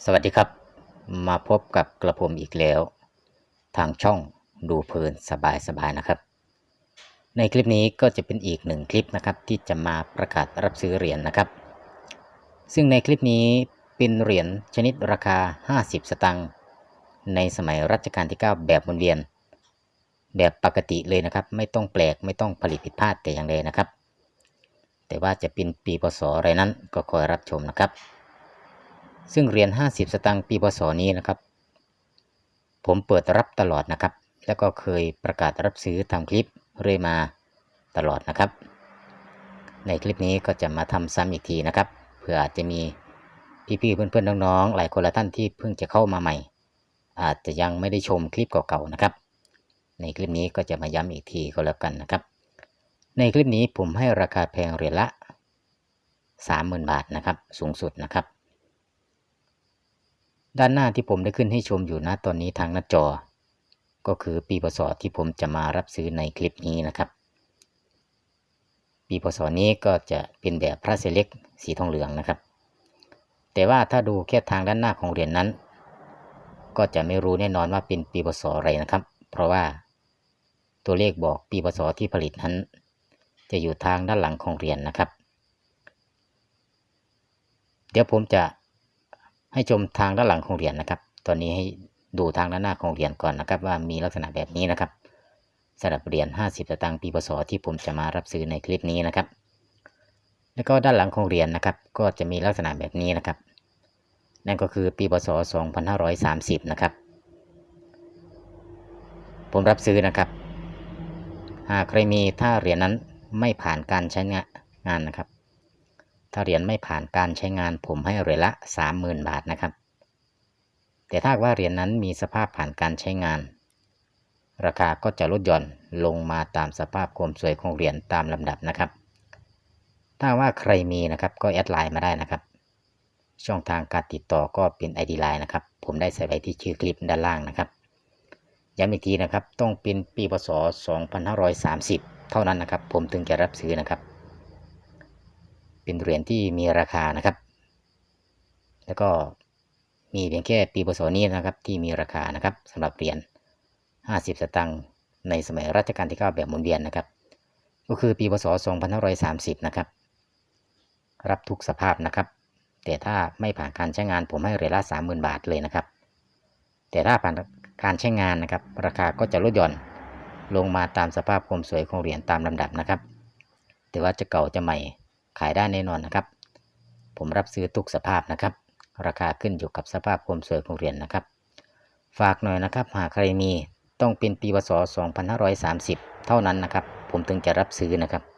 สวัสดีครับ มาพบกับกระผมอีกแล้ว ทางช่องดูเพลินสบายสบายนะครับ ในคลิปนี้ก็จะเป็นอีกหนึ่งคลิปนะครับ ที่จะมาประกาศรับซื้อเหรียญนะครับ ซึ่งในคลิปนี้เป็นเหรียญชนิดราคา 50 สตางค์ในสมัยรัชกาลที่ 9 แบบหมุนเวียน แบบปกติเลยนะครับ ไม่ต้องแปลกไม่ต้องผลิตผิดพลาดแต่อย่างใดนะครับ แต่ว่าจะเป็นปีพศอะไรนั้นก็คอยรับชมนะครับ ซึ่งเหรียญ50 สตางค์ปีพศนี้นะครับ ผมเปิดรับตลอดนะครับ แล้วก็เคยประกาศรับซื้อทำคลิปเรื่อยมาตลอดนะครับ ในคลิปนี้ก็จะมาทำซ้ำอีกทีนะครับเพื่ออาจจะมีพี่ๆเพื่อนๆน้องๆหลายคนละท่านที่เพิ่งจะเข้ามาใหม่ อาจจะยังไม่ได้ชมคลิปเก่าๆนะครับ ในคลิปนี้ก็จะมาย้ำอีกทีก็แล้วกันนะครับ ในคลิปนี้ผมให้ราคาแพงเหรียญละ 30,000 บาทนะครับ สูงสุดนะครับ ด้านหน้าที่ผมได้ขึ้นให้ชมอยู่นะตอนนี้ทางหน้าจอ ก็คือปีพศที่ผมจะมารับซื้อในคลิปนี้นะครับ ปีพศนี้ก็จะเป็นแบบพระเซเล็กสีทองเหลืองนะครับ แต่ว่าถ้าดูแค่ทางด้านหน้าของเหรียญนนั้น ก็จะไม่รู้แน่นอนว่าเป็นปีพศอะไรนะครับ เพราะว่าตัวเลขบอกปีพศที่ผลิตนั้น จะอยู่ทางด้านหลังของเหรียญนนะครับ เดี๋ยวผมจะ ให้ชมทางด้านหลังของเหรียญนะครับ ตอนนี้ให้ดูทางด้านหน้าของเหรียญก่อนนะครับ ว่ามีลักษณะแบบนี้นะครับสำหรับเหรียญ50สตางค์ปีพศที่ผมจะมารับซื้อในคลิปนี้นะครับ แล้วก็ด้านหลังของเหรียญนะครับ ก็จะมีลักษณะแบบนี้นะครับ นั่นก็คือปีพศ 2530 นะครับ ผมรับซื้อนะครับ หากใครมีถ้าเหรียญนั้นไม่ผ่านการใช้งานนะครับ ถ้าเหรียญไม่ผ่านการใช้งานผมให้เหรียญละ 30,000 บาทนะครับ แต่ถ้าว่าเหรียญนั้นมีสภาพผ่านการใช้งาน ราคาก็จะลดหย่อนลงมาตามสภาพความสวยของเหรียญตามลำดับนะครับ ถ้าว่าใครมีนะครับก็แอดไลน์มาได้นะครับ ช่องทางการติดต่อก็เป็น ID Line นะครับ ผมได้ใส่ไว้ที่ชื่อคลิปด้านล่างนะครับย้ำอีกทีนะครับ ต้องเป็นปีพศ 2530 เท่านั้นนะครับ ผมถึงจะรับซื้อนะครับ เป็นเหรียญที่มีราคานะครับ แล้วก็มีเพียงแค่ปีพศนี้นะครับที่มีราคานะครับสำหรับเหรียญ50 สตางค์ในสมัยรัชกาลที่ 9 แบบหมุนเวียนนะครับ ก็คือปีพศ 2530 นะครับ รับทุกสภาพนะครับ แต่ถ้าไม่ผ่านการใช้งานผมให้เหรียญละ 30,000 บาทเลยนะครับ แต่ถ้าผ่านการใช้งานนะครับ ราคาก็จะลดหย่อนลงมาตามสภาพความสวยของเหรียญตามลำดับนะครับ แต่ว่าจะเก่าจะใหม่ ขายได้แน่นอนนะครับ ผมรับซื้อทุกสภาพนะครับ ราคาขึ้นอยู่กับสภาพความสวยของเหรียญนะครับ ฝากหน่อยนะครับ หากใครมีต้องเป็นปีพศ2530 เท่านั้นนะครับ ผมถึงจะรับซื้อนะครับ